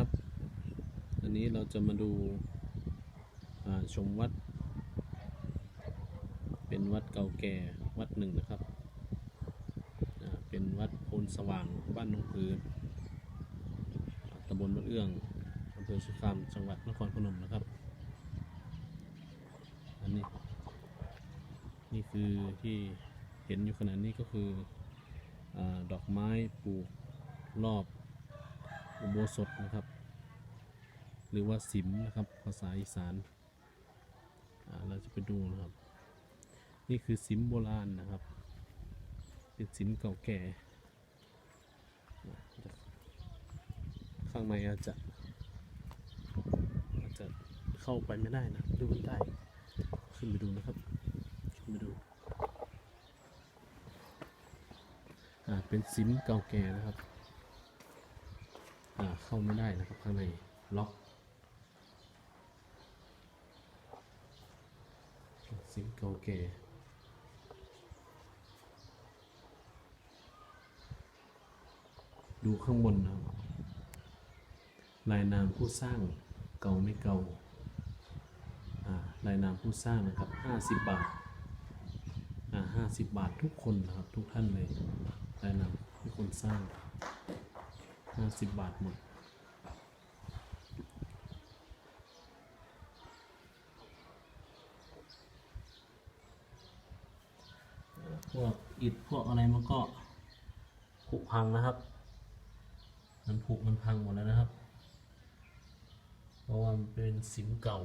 ครับอันนี้เราจะมาดูาชมวัด เป็นวัดเก่าแก่วัดหนึ่งนะครับ เป็นวัดโพนสว่างบ้านหนองผือตำบลบ้านเอื้องอำเภอสุขามจังหวัดนครพนมนะครับ อันนี้ นี่คือที่เห็นอยู่ขณะนี้ก็คืออดอกไม้ปลูกรอบ อุโบสถนะครับ หรือว่าสิมนะครับ ภาษาอีสานเราจะไปดูนะครับ นี่คือสิมโบราณนะครับ เป็นสิมเก่าแก่ข้างในอาจจะอาจจะเข้าไปไม่ได้นะดูกันได้ขึ้นไปดูนะครับขึ้นไปดูอ่าเป็นซิมเก่าแก่นะครับ เข้าไม่ได้นะครับข้างในล็อกซิมเก่าแก่ดูข้างบนนะครับลายนามผู้สร้างเก่าไม่เก่าอ่าลายนามผู้สร้างนะครับ 50 บาทอ่าห้าสิบบาททุกคนนะครับทุกท่านเลยได้นำทุกคนสร้าง ห้าสิบบาทหมดพวกอิฐพวกอะไรมันก็ผุพังนะครับ มันผุมันพังหมดแล้วนะครับ เพราะว่ามันเป็นสิมเก่า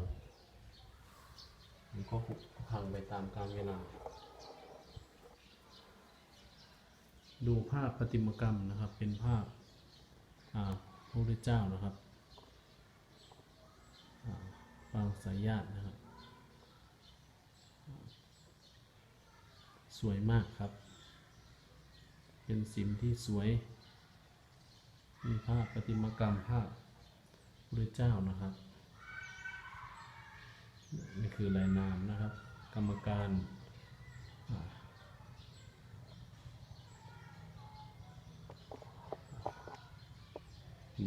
มันก็ผุพังไปตามกาลเวลา ดูภาพประติมากรรมนะครับ เป็นภาพอ่า พระพุทธเจ้านะครับอ่าปางสายญาตินะครับ สวยมากครับ เป็นสิมที่สวย มีภาพประติมากรรมภาพพระพุทธเจ้านะครับนี่คือลายนามนะครับ กรรมการ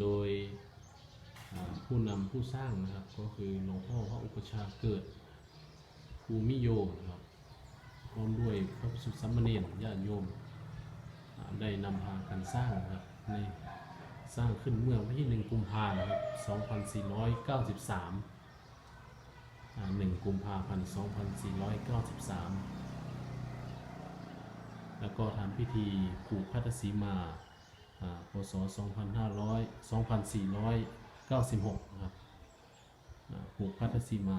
โดยผู้นำผู้สร้างนะครับก็คือหลวงพ่อพระอุปชาเกิดภูมิโยนะครับพร้อมด้วยพระภิกษุสัมมเนรญาติโยมได้นำพากันสร้างนะครับในสร้างขึ้นเมื่อวันที่ 1 กุมภาพันธ์ครับ2493อ่า1กุมภาพันธ์ 2493 แล้วก็ทำพิธีผูกพัทสีมา พศ 2500 2496 นะครับผูกพัทสีมา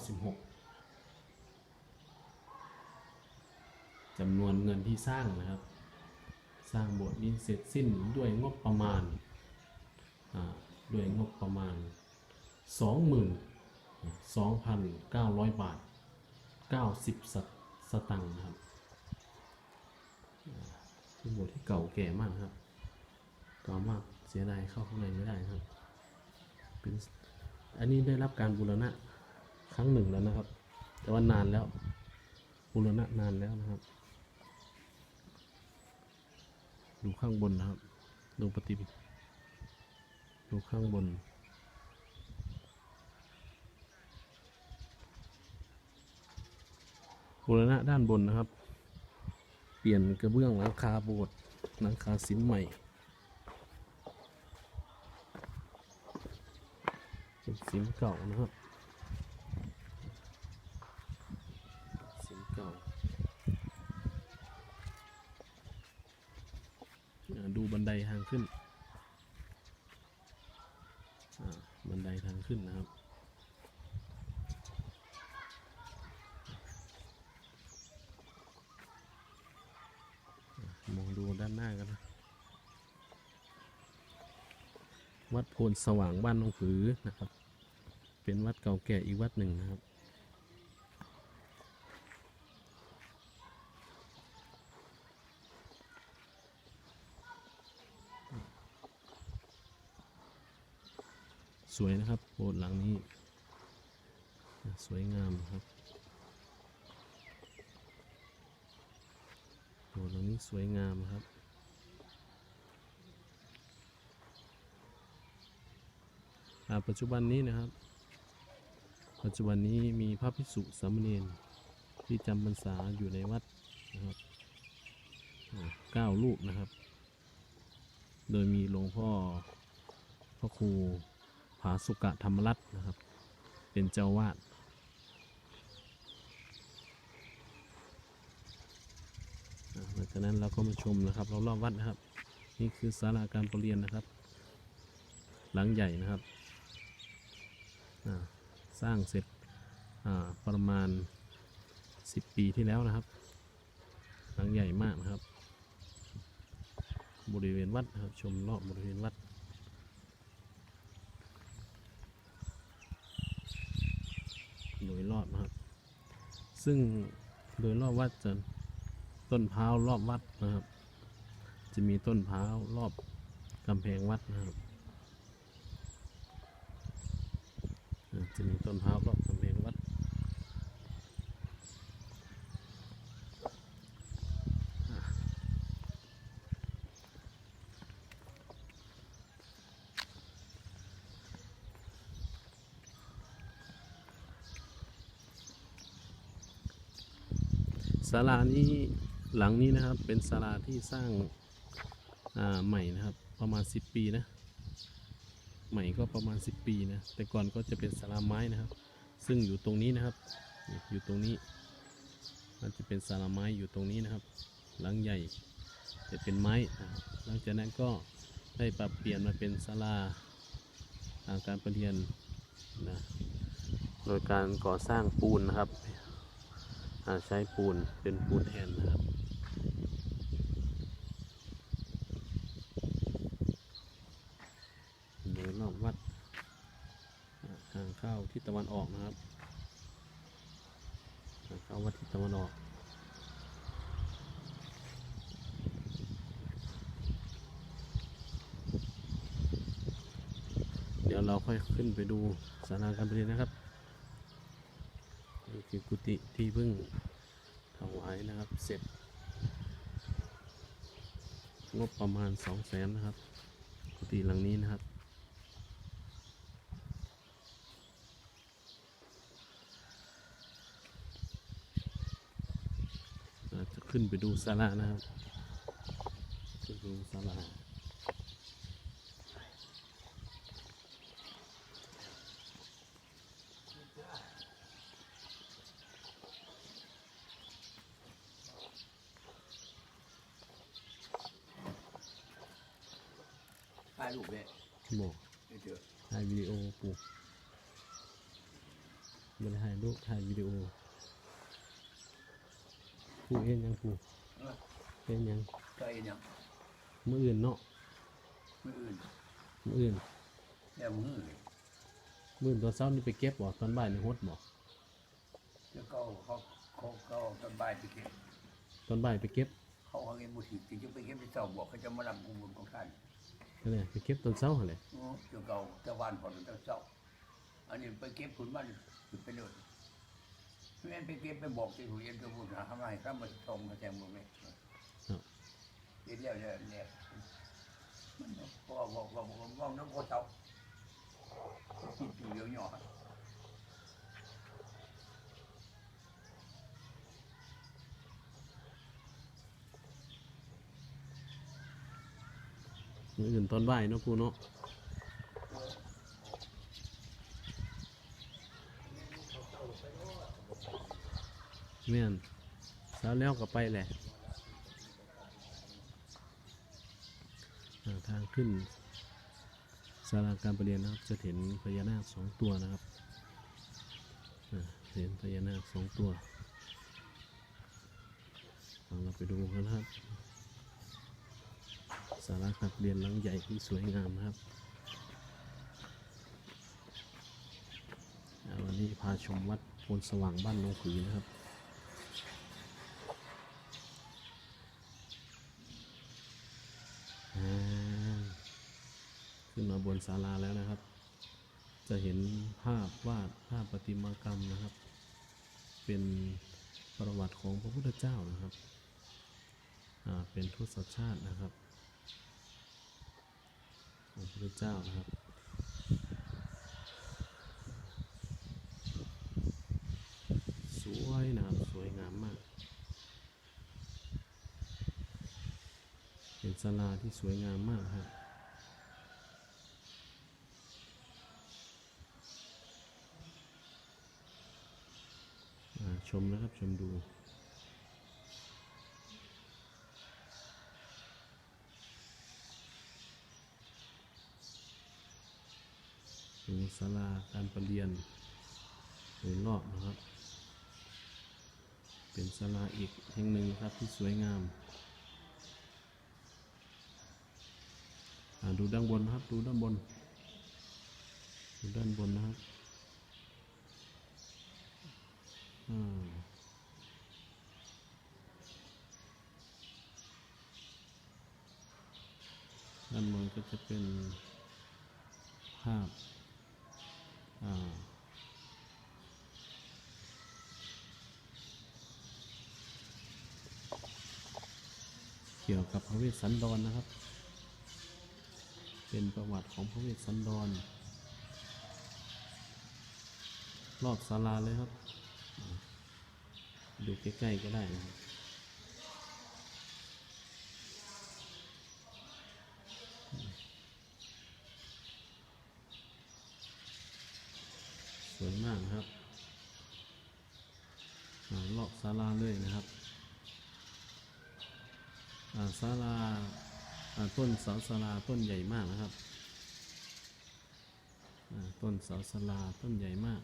2496 จำนวนเงินที่สร้างนะครับ สร้างโบสถ์นี้เสร็จสิ้นด้วยงบประมาณ ด้วยงบประมาณ 22,900 บาท 90 สตสตังค์นะครับ เป็นโบสถ์ที่เก่าแก่มากครับเก่ามากเสียดายเข้าข้างในไม่ได้ครับเป็นอันนี้ได้รับการบูรณะครั้งหนึ่งแล้วนะครับ แต่ว่านานแล้วบูรณะนานแล้วนะครับ ดูข้างบนนะครับ ดูปฏิบิดูข้างบน บูรณะด้านบนนะครับ เปลี่ยนกระเบื้องหลังคาโบสถ์หลังคาสินใหม่เป็นสินเก่านะครับสิมเก่าอ่าดูบันไดทางขึ้นอ่าบันไดทางขึ้นนะครับ มองดูด้านหน้ากันนะ วัดโพ นสว่างบ้านหนองผือนะครับ เป็นวัดเก่าแก่อีกวัดหนึ่งนะครับสวยนะครับโบสถ์หลังนี้ สวยงามครับโบสถ์หลังนี้สวยงามครับ อ่า ปัจจุบันนี้นะครับ ปัจจุบันนี้มีพระภิกษุสามเณรที่จำพรรษาอยู่ในวัดนะครับเก้ารูปนะครับ โดยมีหลวงพ่อพระครูผาสุกะธรรมรัตน์นะครับ เป็นเจ้าวาดหลังจากนั้นเราก็มาชมนะครับรอบๆวัดนะครับ นี่คือศาลาการประเรียนนะครับ หลังใหญ่นะครับ สร้างเสร็จประมาณ 10 ปีที่แล้วนะครับ หลังใหญ่มากนะครับ บริเวณวัดนะครับ ชมรอบบริเวณวัดโดยรอบนะครับ ซึ่งโดยรอบวัดจะต้นพร้าวรอบวัดนะครับ จะมีต้นพร้าวรอบกำแพงวัดนะครับ อ่าจะมีต้นพร้าวรอบกำแพงวัดศาลานี้หลังนี้นะครับเป็นศาลาที่สร้างใหม่นะครับ ประมาณ 10 ปีนะ ใหม่ก็ประมาณ 10 ปีนะ แต่ก่อนก็จะเป็นศาลาไม้นะครับ ซึ่งอยู่ตรงนี้นะครับ อยู่ตรงนี้ มันจะเป็นศาลาไม้อยู่ตรงนี้นะครับ หลังใหญ่จะเป็นไม้นะครับหลังจากนั้นก็ได้ปรับเปลี่ยนมาเป็นศาลาอ่าการประเรียนนะ โดยการก่อสร้างปูนนะครับใช้ปูนเป็นปูนแทนนะครับโดยรอบวัดอ่ ข้าทิศตะวันออกนะครับเข้าวัดทิศตะวันออกเดี๋ยวเราค่อยขึ้นไปดูศาลาการประเรียนนะครับนี่คือกุฏิที่เพิ่งถวายนะครับ เสร็จ งบประมาณสองแสนนะครับ กุฏิหลังนี้นะครับ เราจะขึ้น ไปดูศาลานะครับขึ้นไปดูศาลาถ่ายรูปเลยบอกเจอถ่ายวิดีโอปลูกไม่ได้ถ่ายรูปถ่ายวิดีโอ ปลูกเห็นยังปลูกเห็นยังใจยังมืออื่นเนาะมืออื่นมืออื่นแล้วมือเลยมืออื่นตอนเช้านี่ไปเก็บบ่ตอนบ่ายนี่ฮดบ่แล้วก็เขาเขาเขาตอนบ่ายไปเก็บตอนบ่ายไปเก็บ เขาเอาเงินบุตรที่จะไปเก็บไปเจ้าบอกเขาจะมาลำกุมบุญของท่านนั่นแหละไปเก็บตอนเช้าหั่นแหละโอ้เจ้าเก่าเจ้าบ้านผ่อนเจ้าเจ้าอันนี้ไปเก็บผลบ้านไปเลย แม่นไปเก็บไปบอกที่หูเรียนตัวบุญหาทำไมข้ามาทงมาแจงมือไหมเดี๋ยวเดี๋ยวเนี่ยมันบอกบอกบอกบอกบอกน้องโคเจ้ากินปีเดียวหย่อมืออื่นตอนบ่ายเนาะปูเนาะ แม่นเช้าแล้วก็ไปแหละทางขึ้นศาลาการประเรียนนะครับจะเห็นพญานาคสองตัวนะครับเห็นพญานาคสองตัวเอาเราไปดูกันนะครับสาราการเรียนหลังใหญ่ที่สวยงามนะครับวันนี้พาชมวัดโพนสว่างบ้านหนองผือนะครับ ขึ้นมาบนศาลาแล้วนะครับ จะเห็นภาพวาดภาพประติมากรรมนะครับ เป็นประวัติของพระพุทธเจ้านะครับเป็นทศชาตินะครับของพระพุทธเจ้านะครับสวยนะครับสวยงามมาก เป็นศาลาที่สวยงามมากครับ ชมนะครับ ชมดูดูศาลาการประเรียนโดยรอบนะครับ เป็นศาลาอีกแห่งหนึ่งนะครับที่สวยงามดูด้านบนนะครับ ดูด้านบน ดูด้านบนนะครับอ่า ด้านบนก็จะเป็นภาพาเกี่ยวกับพระเวสสันดรนนะครับ เป็นประวัติของพระเวสสันดร รอบศาลาเลยครับ ดูใกล้ๆก็ได้นะครับสวยมากครับอ่ารอบศาลาเลยนะครับอ่าศาลาอ่าต้นเสาศาลาต้นใหญ่มากนะครับอ่าต้นเสาศาลาต้นใหญ่มาก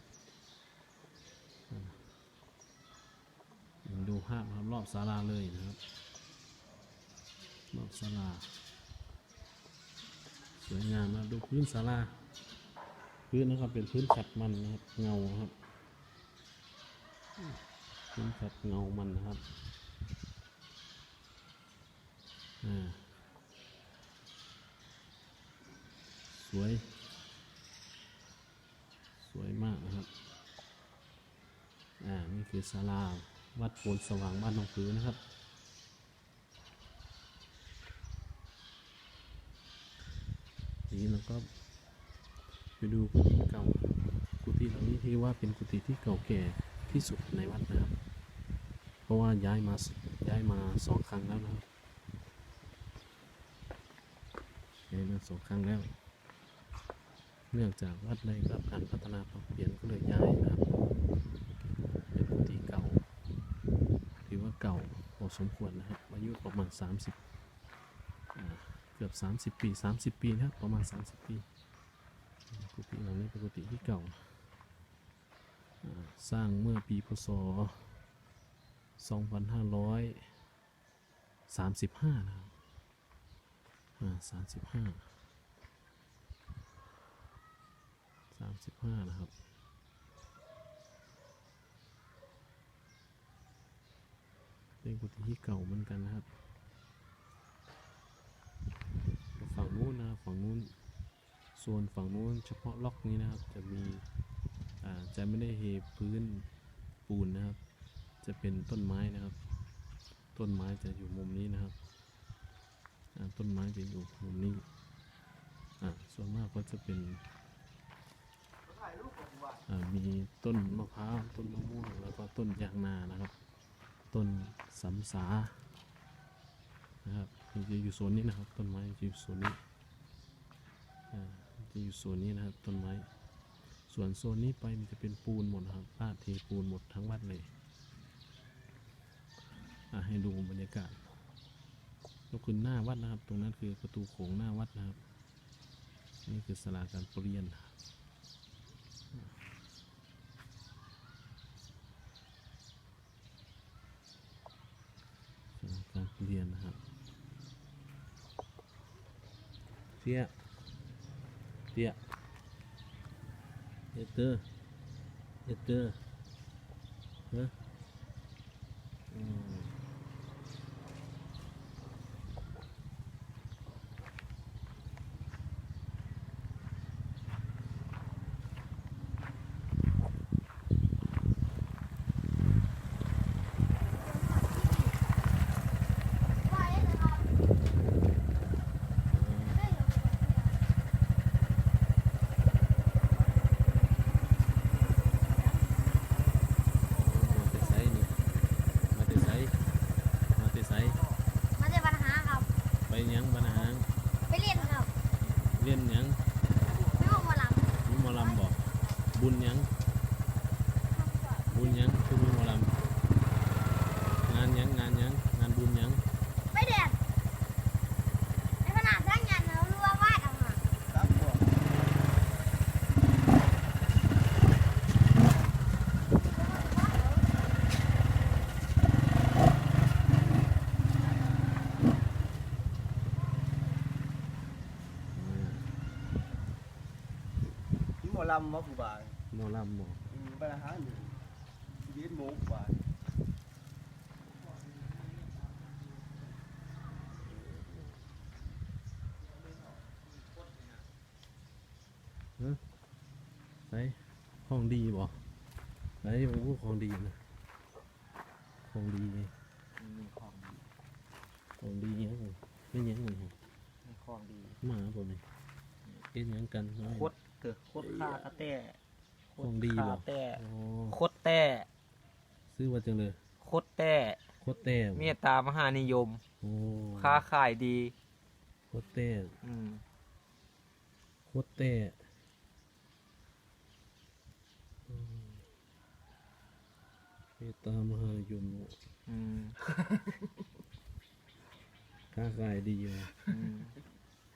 ดูภาพครับรอบศาลาเลยนะครับรอบศาลา สวยงามนะดูพื้นศาลา พื้นนะครับเป็นพื้นขัดมันนะครับ เงาครับ พื้นขัดเงามันนะครับสวย สวยมากนะครับ อ่า นี่คือศาลา วัดโพนสว่างบ้านหนองผือนะครับนี้เราก็ไปดูกุฏิเก่ากุฏิเหลังนี้ที่ว่าเป็นกุฏิที่เก่าแก่ที่สุดในวัดนะครับ เพราะว่าย้ายมาย้ายมาสองครั้งแล้วนะครับย้ายมาสองครั้งแล้ว เนื่องจากวัดได้รับการพัฒนาปรับเปลี่ยนก็เลยย้ายนะครับ เป็นกุฏิเก่า ถือว่า เก่าพอสมควรนะครับอายุประมาณ 30เกือบ 30 ปี 30 ปีนะครับประมาณ 30 ปีกุฏิหลังนี้เป็นกุฏิที่เก่า สร้างเมื่อปีพศ 2535 นะครับอ่า35 35 นะครับ เป็นกุฏิที่เก่าเหมือนกันนะครับ ฝั่งนู้นนะฝั่งนู้น ส่วนฝั่งนู้นเฉพาะล็อกนี้นะครับ จะมีอ่าจะไม่ได้เทพื้นปูนนะครับ จะเป็นต้นไม้นะครับ ต้นไม้จะอยู่มุมนี้นะครับต้นไม้จะอยู่มุมนี้อ่าส่วนมากก็จะเป็นมีต้นมะพร้าวต้นมะม่วงแล้วก็ต้นยางนานะครับ ต้นสำสานะครับมันจะอยู่โซนนี้นะครับต้นไม้จะอยู่โซนนี้จะอยู่โซนนี้นะครับต้นไม้ ส่วนโซนนี้ไปมันจะเป็นปูนหมดครับลาดเทปูนหมดทั้งวัดเลยให้ดูบรรยากาศก็คือหน้าวัดนะครับ ตรงนั้นคือประตูโขงหน้าวัดนะครับ นี่คือศาลาการประเรียนศาลาการประ เรียนนะครับเตี้ยเตี้ยเอเตอร์เอเตอร์ ลำมาผู้บ่ายหมอลำบอกมีปัญหาหนึ่งชีวิตหมูบ่าย ใส่ของดีบอกใส่ผมพูดของดีนะของดี มีของดี ของดีหยังไม่หยังเลยครับ มีของดี หมาผมนี่เอ็นหยัง กันน้อยโคตรเกิดโคตรค่ากระแต้ของดีค่าบอกแต้อ๋อโคตรแต้ซื้อว่าจังเลยโคตรแต้โคตรแต้บ่เมตตามหานิยมโอ้ค้าขายดีโคตรแต้อืมโคตรแต้อืมเมตตามหานิยมอืมค้าขายดีอยู่อืม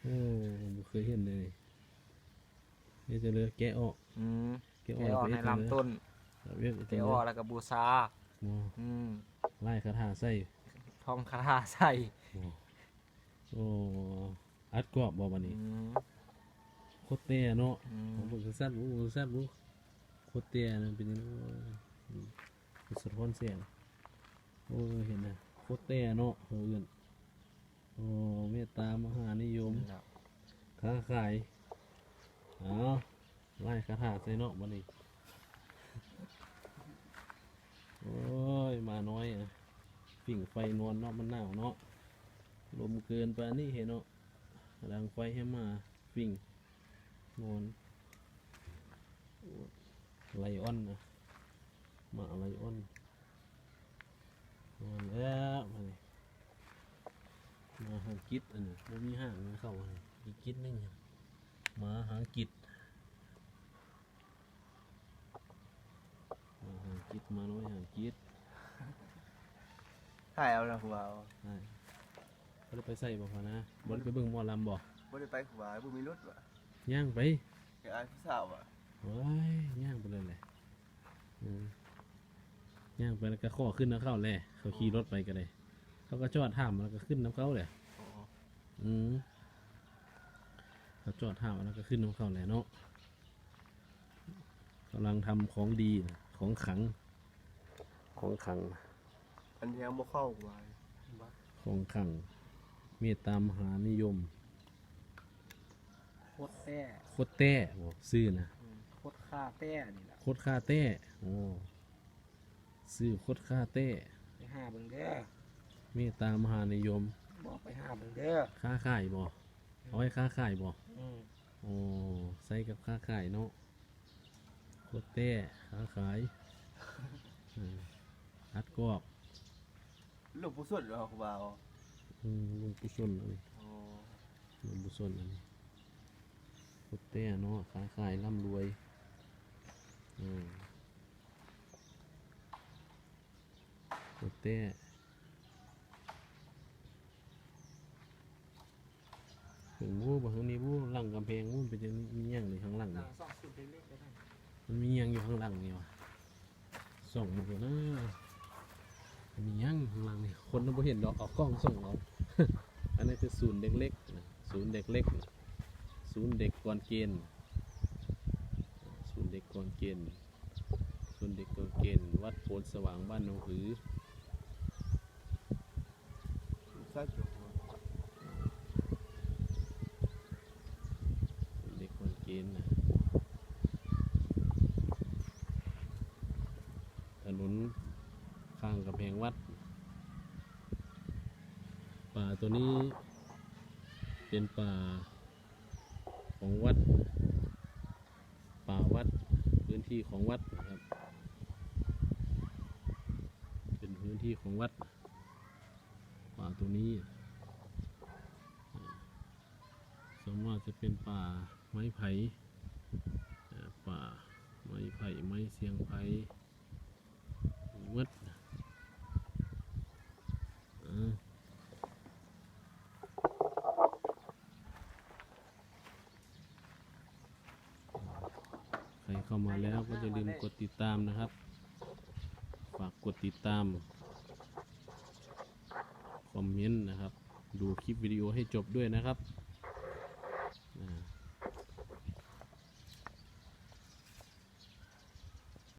โอ้ผมบ่เคยเห็นเลย นี่จะเลยแกะออกอืมแกะอแกอกออกในไปเฮ็ดจังเลยลำต้นเอาเวียกแกออกแล้วก็บูชาหมออืมไล่คาถาใส่ทองคาถาใส่หมอโอ้อัดกรอบบ่บัดนี้อืมโคตรเต้เนาะอืมผมเบิ่งสั้นๆผมเบิ่งสั้นๆบ่โคตรเต้นั่นเป็นยังไงอืมเป็นสะท้อนเสียงโอ้เห็นนะโคตรเต้เนาะเอื่นโอ้เมตตามหานิยมครับค้าขาย เอาไล่คาถาใส่เนาะบัดนี้โอ้ย มาน้อยอะปิ่งไฟนอนเนาะมันหนาวเนาะลมเกินไปนี่เห็นเนาะดังไฟให้มาปิ่งนอนไลออนนะมาไลออนนอนแล้วมานี่มาหางกิดอันนี้ไม่มีห่างมันเข้ามานี่อีกกิดนึงอะ หมาหางกิดมาหางกิดมาน้อยหางกิดถ่ายเอาละหัวเอาใช่บ่ได้ไปใส่บ่พอนะบ่ได้ไปเบิ่งหมอลำบ่บ่ได้ไปหัวบ่มีรถว่ะย่างไปอยากอายผู้สาวว่ะโอ้ยย่างไปเลยแหละอืมย่างไปแล้วก็ข้อขึ้นน้ำเข้าแหละเขาขี่รถไปก็ได้เขาก็จอดถามแล้วก็ขึ้นน้ำเข้าเลยอ๋ออืม เขาจอดถามแล้วก็ขึ้นน้ำเข้าแหละเนาะกำลังทำของดีนะของขลัง ของขลัง อันนี้ยังบ่เข้าหัวของขลัง เมตตามหานิยม โคตรแต้โคตรแต้บอกซื้อนะอืมโคตรค่าแต้นี่ล่ะโคตรค่าเต้โอ้ซื้อโคตรค่าเต้ไปหาเบิ่งเด้อเมตตามหานิยม บอกไปหาเบิ่งเด้อค้าขายบ่ เอาไว้ค้าขายบ่อืมโอ้ใส่กับค้าขายเนาะโคตรเต้ค้าขายอืมอัดกรอบลูกผู้สุดเหรอครูบาวอืมลุงกุศลอันนี้อ๋อลุงกุศลอันนี้โคตรเต้เนาะค้าขายร่ำรวยอืมโคตรเต้ ถึงบู้บ่ทางนี้บู้หลังกำแพงบู้เป็นจังมีหยังเลยข้างหลังนี่สองสุดเล็กๆได้ไหมมันมีหยังอยู่ข้างหลังนี่วะส่องมาก่อนนะมันมีหยังข้างหลังนี่คนเราบ่เห็นดอกเอากล้องส่องเราอันนี้คือศูนย์เด็กเล็กนะศูนย์เด็กเล็กนะศูนย์เด็กก่อนเกณฑ์ศูนย์เด็กก่อนเกณฑ์ศูนย์เด็กก่อนเกณฑ์วัดโพนสว่างบ้านหนองหือใช่จุกหัว ศูนย์เด็กก่อนเกณฑ์นะถนนข้างกำแพงวัด ป่าตัวนี้เป็นป่าของวัด ป่าวัดพื้นที่ของวัดนะครับ เป็นพื้นที่ของวัด ป่าตัวนี้ ส่ วนมาจะเป็นป่าไม้ไผ่ป่าไม้ไผ่ไม้เสียงไผ่มดใครเข้ามาแล้วก็อย่าลืมกดติดตามนะครับ ฝากกดติดตาม คอมเมนต์นะครับ ดูคลิปวิดีโอให้จบด้วยนะครับ